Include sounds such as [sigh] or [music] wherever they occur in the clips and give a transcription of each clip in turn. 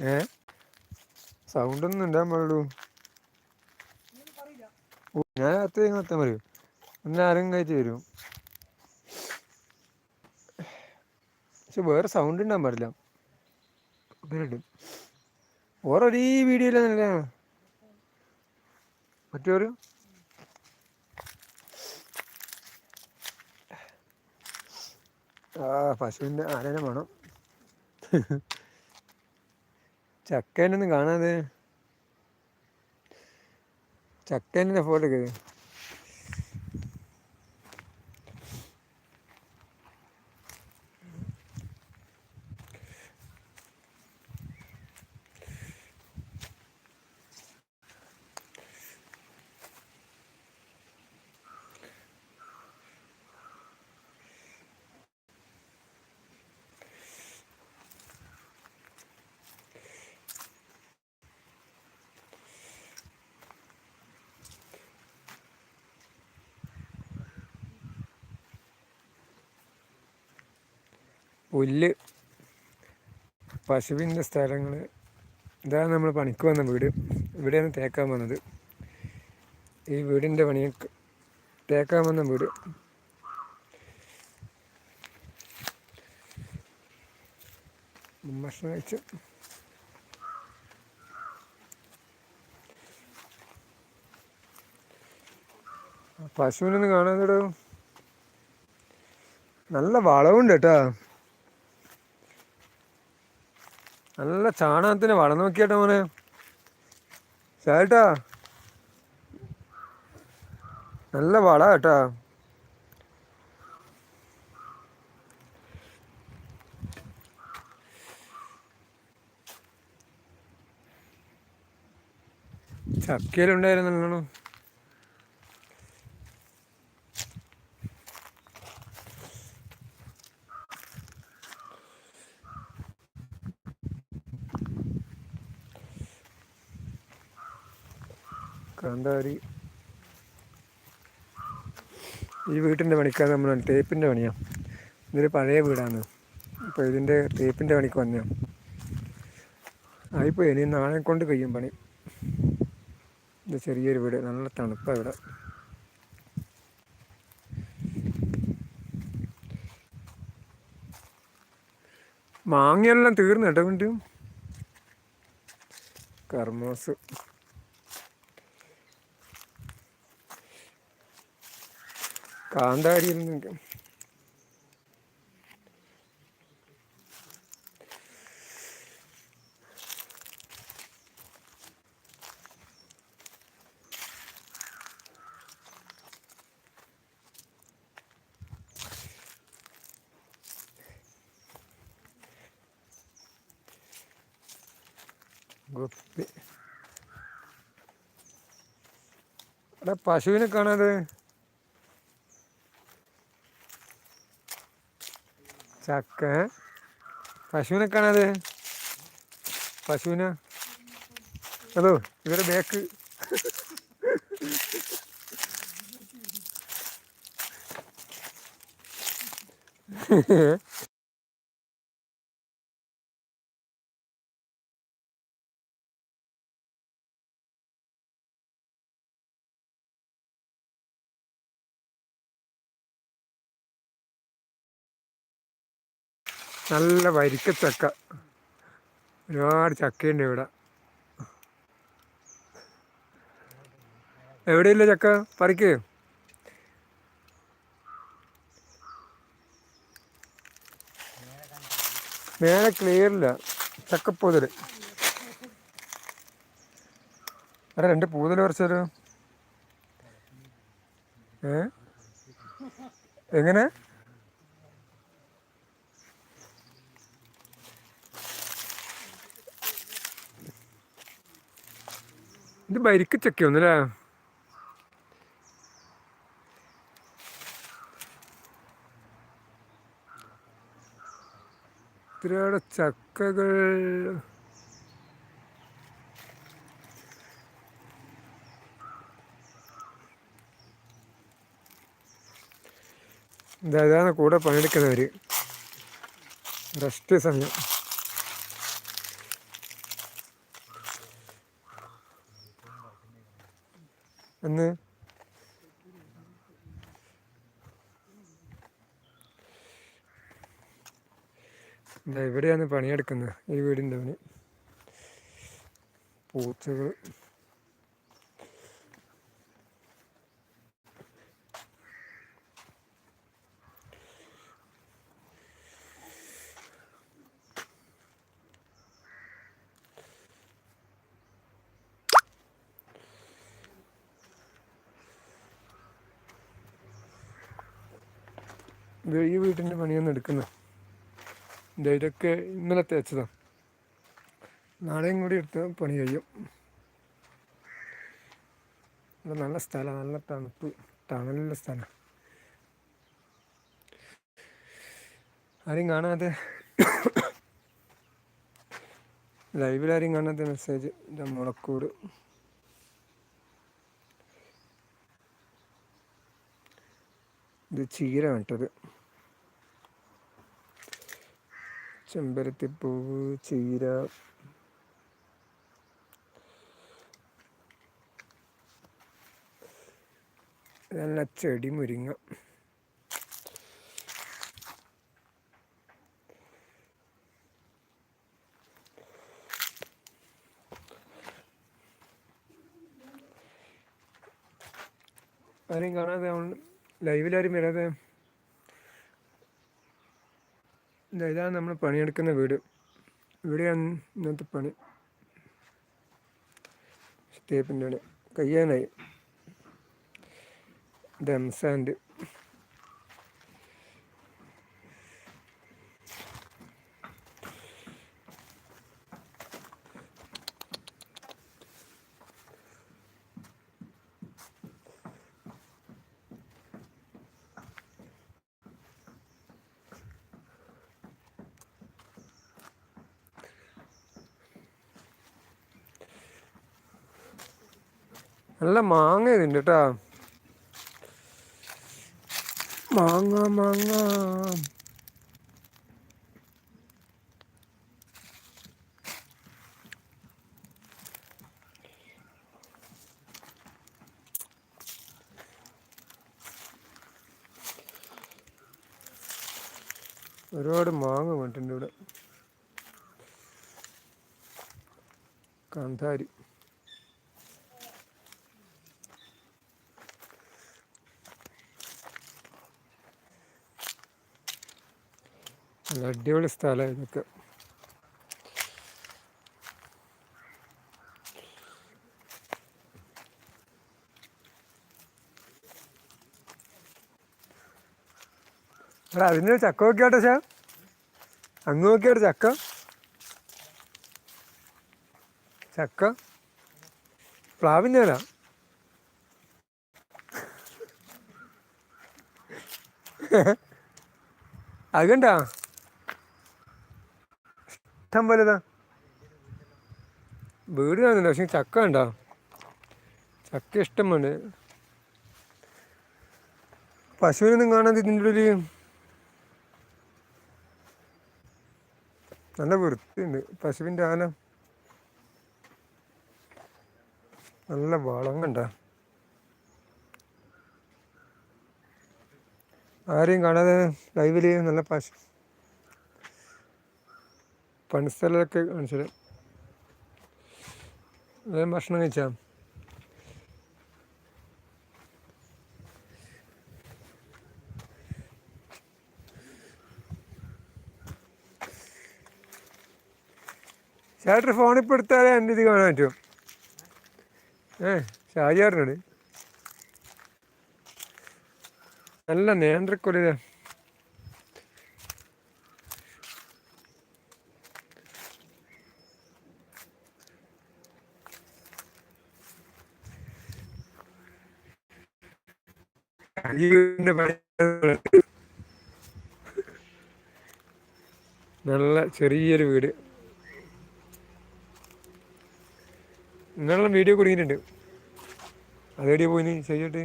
ഏ? സൗണ്ട് ഒന്നും ഉണ്ടാൻ പാടുള്ളൂ ഞാൻ അത്ര എത്താൻ പറയൂ. എന്നെ ആരും കഴിച്ച് വരും. പക്ഷെ വേറെ സൗണ്ട് ഉണ്ടാൻ പാടില്ല. ഓരൊരേ വീഡിയോയിലല്ല മറ്റൊരു പശുവിന്റെ ആനനം വേണം. ചക്കേനൊന്നും കാണാതെ. ചക്കേന്റെ ഫോട്ടോ ഒക്കെ പുല്ല് പശുവിന്റെ സ്ഥലങ്ങൾ ഇതാണ് നമ്മൾ പണിക്ക് വന്ന വീട്. ഇവിടെയാണ് തേക്കാൻ വന്നത്. ഈ വീടിന്റെ പണി തേക്കാൻ വന്ന വീട്. ഭക്ഷണം കഴിച്ചു പശുവിനൊന്നും കേട്ടോ നല്ല വളവുണ്ട് കേട്ടോ. നല്ല ചാണകത്തിന് വളം നോക്കിയാട്ടോ മോനെ. ചേട്ടാ. നല്ല വള കേട്ടാ. ചക്കയിലുണ്ടായിരുന്നല്ലോ കാന്താരി ഈ വീട്ടിന്റെ പണിക്കാർ നമ്മൾ തേപ്പിന്റെ പണിയാണ് ഇതൊരു പഴയ വീടാണ്. അപ്പോൾ ഇതിന്റെ തേപ്പിന്റെ പണിക്ക് വന്നതാണ് ആയിപ്പോയി ഇനി നാളെ കൊണ്ട് കഴിയും പണി. ഇത് ചെറിയൊരു വീട് നല്ല തണുപ്പാണ് ഇവിടെ. മാങ്ങയെല്ലാം തീർന്നു കേട്ടോ വീണ്ടും. കർമ്മോസ്. കാന്താരിയിൽ നിന്നും ഗപ്പി. എടാ പശുവിനെ കാണാതെ ചക്ക. പശുവിനെ കാണാതെ? പശുവിനെ? അതോ ഇവരെ ബേക്ക് [laughs] നല്ല വരിക്കച്ചക്ക. ഒരുപാട് ചക്കയുണ്ട് ഇവിടെ. എവിടെയില്ല ചക്ക? പറിക്ക്. മേലെ ക്ലിയറില്ല. ചക്കപ്പൂതൽ അല്ല രണ്ട് പൂതൽ പറിച്ചാലോ ഏ? എങ്ങനെ? ഇത് ബരിക്ക് ചക്കയൊന്നുമല്ലേ ഇത്രയുടെ ചക്കകൾ. ഇതാണ് കൂടെ പണിയെടുക്കുന്നവർ റെസ്റ്റ് സമയം. എന്ന്. ഇവിടെയാണ് പണിയെടുക്കുന്നത്. ഈ വീടിന്റെ പണി പൂച്ചകൾ ഇത് ഈ വീട്ടിന്റെ പണിയൊന്നും എടുക്കുന്നത് ദേ ഇതൊക്കെ ഇന്നലെ തേച്ചതാണ് നാളെയും കൂടി എടുത്ത് പണി കഴിയും. നല്ല സ്ഥലം നല്ല തണുപ്പ് തണലുള്ള സ്ഥലം. ആരും കാണാതെ ലൈവിൽ ആരും കാണാത്ത മെസ്സേജ് എന്റെ മുളക്കൂട്. ഇത് ചീര വേണ്ടത് ചെമ്പരത്തിപ്പൂവ് ചീര. നല്ല ചെടി മുരിങ്ങ. ആരെയും കാണാതെ ലൈവിലാരും വരാതെ ഇതാ ഇതാണ് നമ്മൾ പണിയെടുക്കുന്ന വീട്. ഇവിടെയാണ് ഇന്നത്തെ പണി. സ്റ്റേപ്പിന്റെ കയ്യാനായി. ഡംസാൻഡ് നല്ല മാങ്ങ ഇതുണ്ട് കേട്ടോ മാങ്ങ മാങ്ങ. ഒരുപാട് മാങ്ങ വീട്ടിന്റെ ഇവിടെ. കാന്താരി. നല്ല അടിപൊളി സ്ഥലമാണ് ഇതൊക്കെ. എടാ അതിന് ചക്ക നോക്കിയാട്ടെ ചാ അങ്ങ് നോക്കിയാട്ടെ ചക്ക? ചക്ക? പ്ലാവിന്റെ അല്ല ഇഷ്ടം പോലെതാ വീട് കാണുന്നില്ല പക്ഷെ ചക്ക ഉണ്ടോ ചക്ക ഇഷ്ടമാണ്. പശുവിനൊന്നും കാണാൻ ഇതിന്റെ ഉള്ളിൽ നല്ല വൃത്തിയുണ്ട്. പശുവിന്റെ ആന. നല്ല വളം കണ്ട. ആരെയും കാണാതെ ലൈവിൽ നല്ല പശു പണിസ്ഥലമൊക്കെ കാണിച്ചത് അതേ ഭക്ഷണം കഴിച്ചാ? ചേട്ടൻ ഫോണിൽ ഇപ്പോൾ എടുത്താലേ എന്റെ ഇത് കാണാൻ പറ്റുമോ ഏ ഷാജിയാറിനോട് നല്ല നേന്ത്രക്കൊലിത നല്ല ചെറിയൊരു വീട്. നിങ്ങളുടെ വീഡിയോ കുടുങ്ങിയിട്ടുണ്ട്. അതേടിയ പോയിന് ചെയ്യട്ടെ.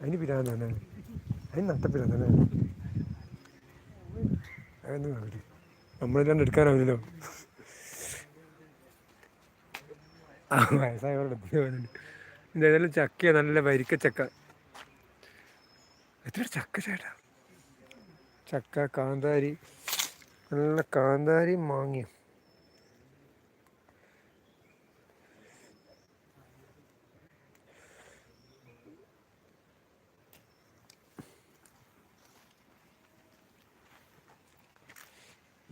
അതിന് പിരാന്താണ് അതിന് നട്ടപ്പിരാന്താണ് അതൊന്നും അവർ നമ്മളെല്ലാം എടുക്കാനാവില്ലല്ലോ. വയസ്സായവരുടെ എന്തായാലും ചക്കയാണ് ചക്കയാ നല്ല വരിക്ക ചക്ക എത്ര ചക്ക ചേട്ടാ. ചക്ക കാന്താരി നല്ല കാന്താരി മാങ്ങയും.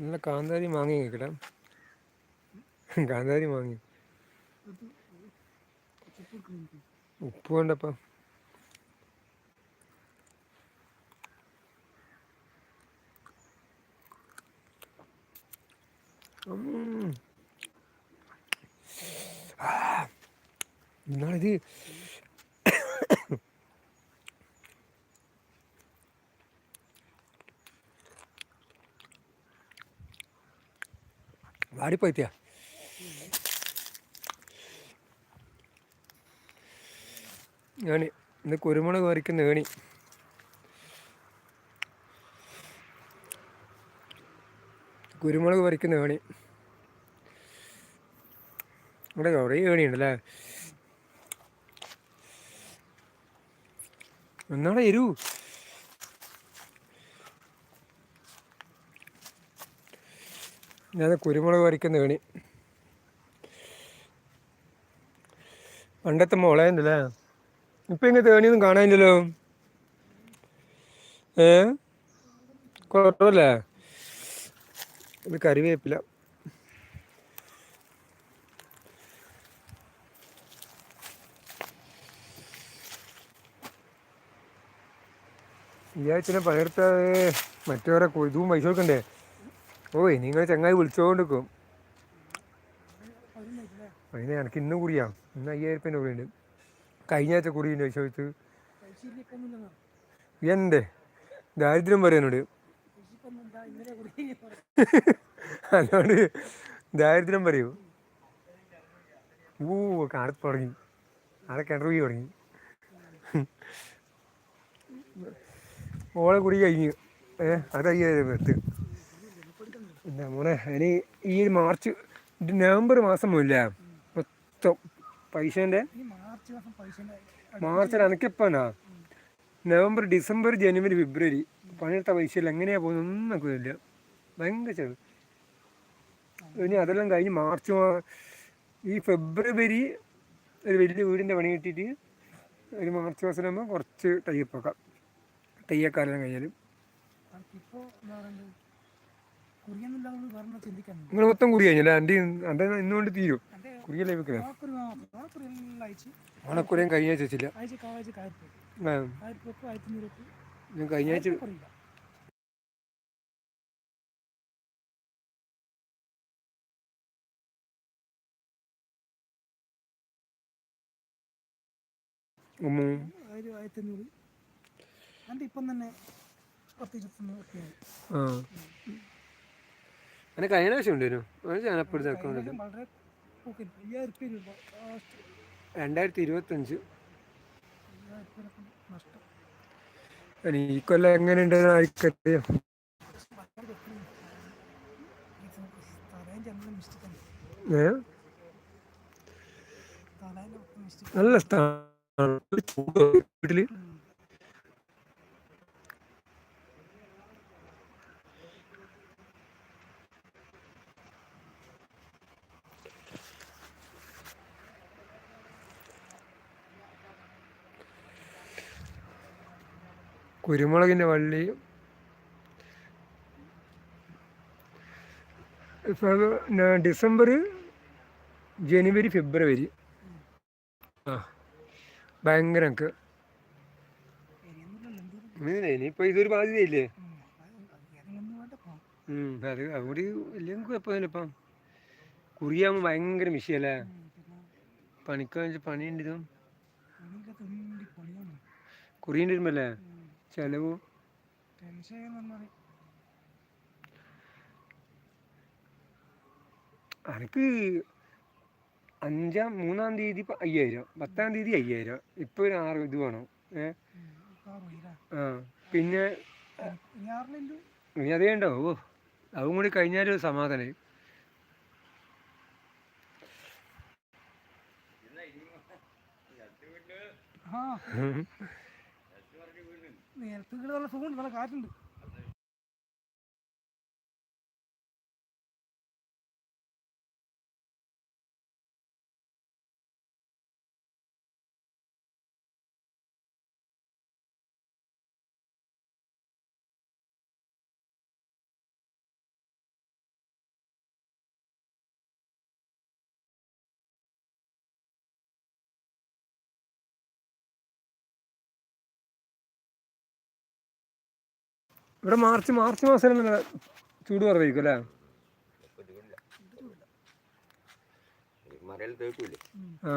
നല്ല കാന്താരി മാങ്ങയും കേൾക്കടാ. കാന്താരി മാങ്ങയും. ഉപ്പ് കൊണ്ടപ്പം ഇന്നാളിത് വാടിപ്പോയിത്തിയാ ഏണി ഇന്ന് കുരുമുളക് വരയ്ക്കുന്ന ഏണി. കുരുമുളക് പറിക്കുന്ന ഏണി ഇവിടെ കുറേ ഏണിയുണ്ടല്ലേ എന്നാടെ എരു ഞാൻ കുരുമുളക് പറിക്കുന്ന ഏണി പണ്ടത്തെ മുളയുണ്ടല്ലേ ഇപ്പൊ ഇങ്ങനെ തേണിയൊന്നും കാണാനില്ലല്ലോ. ഏ? കുഴപ്പമില്ലേ ഇത് കറിവേപ്പില. ഈ ആഴ്ചനെ പകർത്ത മറ്റവരെ ഇതും പൈസ കൊടുക്കണ്ടേ? ഓയ് നിങ്ങൾ ചങ്ങായി വിളിച്ചോണ്ടിരിക്കും. അതിന് എനിക്ക് ഇന്ന് കുടിയാം. ഇന്ന് അയ്യായിരം രൂപ കൂടിയുണ്ട് കഴിഞ്ഞ ആഴ്ച കുടിയുണ്ട് പൈസ കൊടുത്ത്? എന്റെ ദാരിദ്ര്യം പറയാനോട് അതുകൊണ്ട് ദാരിദ്ര്യം പറയൂ. ഊ കാടത്ത് തുടങ്ങി. ആടെ പോയി തുടങ്ങി. ഓളെ കുടി കഴിഞ്ഞു. ഏ അത് അയ്യായിരം എത്ത്. എന്താ മോനെ ഇനി ഈ മാർച്ച് നവംബർ മാസം മുല്ല മൊത്തം പൈസേന്റെ മാർച്ചിൽ അനക്കിപ്പനാ നവംബർ ഡിസംബർ ജനുവരി ഫെബ്രുവരി പണിയെടുത്ത പൈസയിൽ എങ്ങനെയാ പോകുന്നത് ഒന്നും നമുക്കില്ല ഭയങ്കര ചെലവ്. ഇനി അതെല്ലാം കഴിഞ്ഞ് മാർച്ച് ഈ ഫെബ്രുവരി ഒരു വലിയ വീടിന്റെ പണി കിട്ടിയിട്ട് ഒരു മാർച്ച് മാസമാകുമ്പോൾ കുറച്ച് ടൈപ്പ് ആക്കാം തെയ്യക്കാരെല്ലാം കഴിഞ്ഞാലും. നിങ്ങൾ മൊത്തം കുറി കഴിഞ്ഞല്ലേ? എന്റെ എന്റെ ഇന്നുകൊണ്ട് തീരും. കുറിയല്ലേ അയച്ച്. ഓണക്കുറിയും കഴിഞ്ഞ ആഴ്ച ഞാൻ കഴിഞ്ഞ ആഴ്ച കുറയില്ല ഉമ്മ. ആയിരം ആയിരത്തി അഞ്ഞൂറ് എന്റെ ഇപ്പം തന്നെ പത്ത് ഇരുപത്തൊന്ന് ഒക്കെയായി ആ. അങ്ങനെ കഴിഞ്ഞ പ്രാവശ്യം ഉണ്ടായിരുന്നു ഒരു അക്കൗണ്ട് രൂപ ലാസ്റ്റ്. രണ്ടായിരത്തി ഇരുപത്തഞ്ച്. അഞ്ച് നഷ്ടം. ഈ കൊല്ലം എങ്ങനെ ഉണ്ടെന്ന് ആണ് ഏ? നല്ല സ്ഥാനം വീട്ടിൽ കുരുമുളകിന്റെ വള്ളി ഡിസംബർ ജനുവരി ഫെബ്രുവരി. ആ ഭയങ്കര എനിക്ക് ഇനിയിപ്പോൾ ഇതൊരു ബാധ്യതയില്ലേ അത് അവിടെ ഇല്ലെങ്കിൽ കുഴപ്പമില്ല ഇപ്പം. കുറിയാകുമ്പോൾ ഭയങ്കര വിഷയല്ലേ പണിക്കാന്ന് വെച്ചാൽ പണിയുണ്ട് ഇതും. കുറിയുണ്ട് വരുമ്പല്ലേ ചിലവ്. എനിക്ക് അഞ്ചാം മൂന്നാം തീയതി അയ്യായിരം പത്താം തീയതി അയ്യായിരം. ഇപ്പൊ ഒരു ആറ് ഇത് വേണം. ഏ? ആ പിന്നെ ഇനി അതേ ഉണ്ടോ ഓ അതും കൂടി കഴിഞ്ഞാൽ സമാധാനം. ആ. നേരത്തെ കിട്ടുന്ന നല്ല സുഖമുണ്ട് നല്ല കാറ്റുണ്ട്. ഇവിടെ മാർച്ച് മാർച്ച് മാസം നല്ല ചൂട് കുറവായിരിക്കും അല്ലേ? ആ.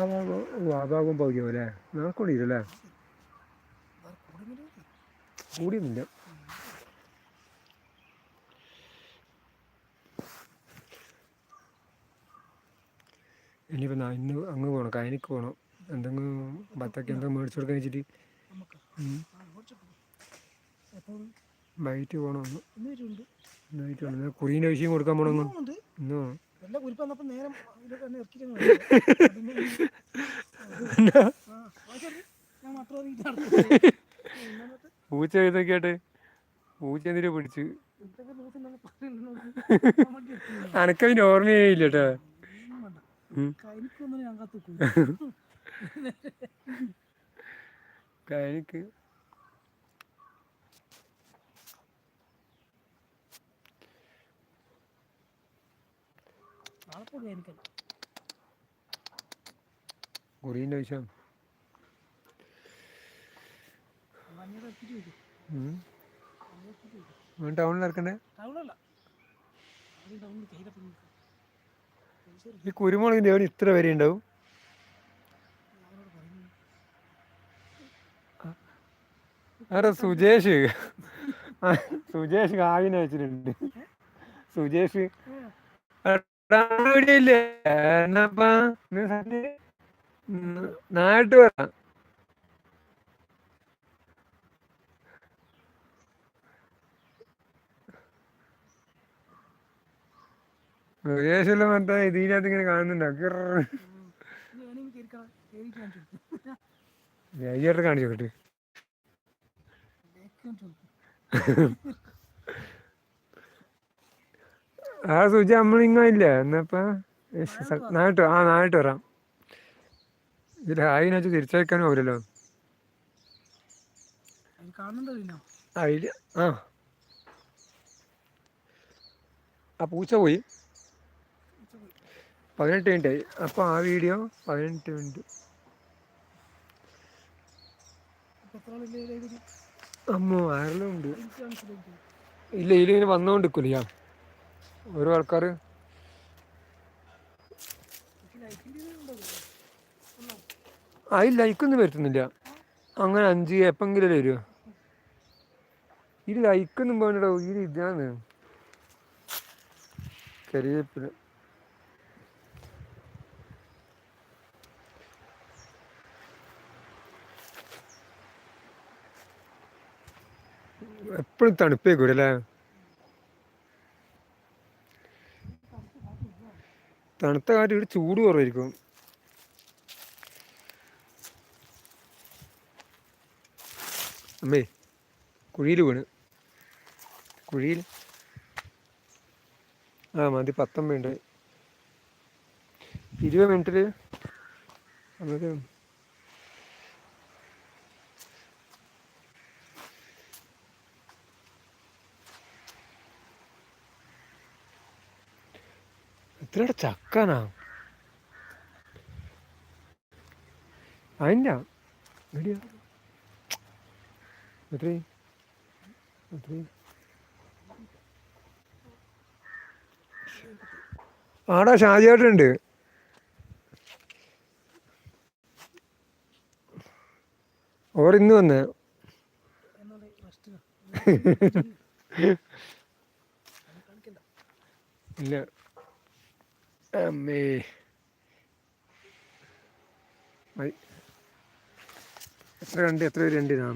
ആ ഭാഗം ഓ ആ ഭാഗം നാൽക്കൊണ്ടിരല്ലേ കൂടിയൊന്നുമില്ല. ഇനിയിപ്പോൾ നാ ഇന്ന് അങ്ങ് പോകണം കയനിക്ക് പോകണം എന്തെങ്കിലും ബത്തൊക്കെ എന്തെങ്കിലും മേടിച്ചു കൊടുക്കാൻ വെച്ചിട്ട്. വൈകിട്ട് പോകണം ഒന്ന്. വൈകിട്ട് വേണം. കുറീന്റെ വിഷയം കൊടുക്കാൻ പോകണം ഇന്ന് പോകണം വല്ല കുരിപ്പ് വന്നപ്പോൾ നേരം പൂച്ച ഇതൊക്കെ പൂച്ച എന്തിനാ പിടിച്ച്? അനക്കതിന് ഓർമ്മയേ ഇല്ല കേട്ടോ ഉം. എനിക്കൊന്നും ഞാൻ കാത്തു കയനിക്ക് നാളെ പോയി എനിക്കല്ല കുറീന്റെ വിഷയം മഞ്ഞൾ ഇറക്കിട്ട് വരും ടൗണിൽ ഇറക്കണ്ടേ ഈ കുരുമുളകിന്റെ എവിടെ ഇത്ര വരെ ഉണ്ടാവും? അതെ സുജേഷ്? സുജേഷ് കാവിനെ വെച്ചിട്ടുണ്ട്. സുജേഷ് ഇല്ലേ സത്യം നാട്ട് വരാം. മറ്റേ ഇതിനകത്ത് ഇങ്ങനെ കാണുന്നുണ്ടോ? കാണിച്ചു കൊടുക്കും ആ സുജി നമ്മളിങ്ങില്ല എന്നപ്പാ നാട്ട് ആ നാട്ട് വരാം. ഇതിൽ ഹായിനകത്ത് തിരിച്ചയക്കാനും ആവില്ലല്ലോ ആ ആ. പൂച്ച പോയി. പതിനെട്ട് മിനിറ്റ് ആയി അപ്പോൾ ആ വീഡിയോ പതിനെട്ട് മിനിറ്റ്. അമ്മോ ആരെല്ലാം ഉണ്ട്? ഇല്ല ഇതിലിങ്ങനെ വന്നുകൊണ്ടിരിക്കില്ല ഓരോ ആൾക്കാർ ആ ഇല്ല ലൈക്കൊന്നും വരുത്തുന്നില്ല. അങ്ങനെ അഞ്ച് എപ്പെങ്കിലും വരുമോ ഇത് ലൈക്കൊന്നും പോകണ്ടോ ഇത് ഇതാണ്. കരിവേപ്പില എപ്പോഴും തണുപ്പേ കൂടെ അല്ലേ തണുത്ത കാറ്റ് ഇവിടെ ചൂട് കുറവായിരിക്കും. അമ്മേ കുഴിയിൽ വീണ്. കുഴിയിൽ ആ മതി പത്തൊമ്പത് ഉണ്ട് ഇരുപത് മിനിറ്റിൽ നമുക്ക് എത്രയുടെ ചക്കാനാ അതിന്റെ ആടാ ഷാജിയായിട്ടുണ്ട് ഓർ ഇന്ന് വന്ന്. [laughs] ഇല്ല. അമ്മേ ഐ. എത്ര കണ്ട് എത്ര പേര് കണ്ടിനാ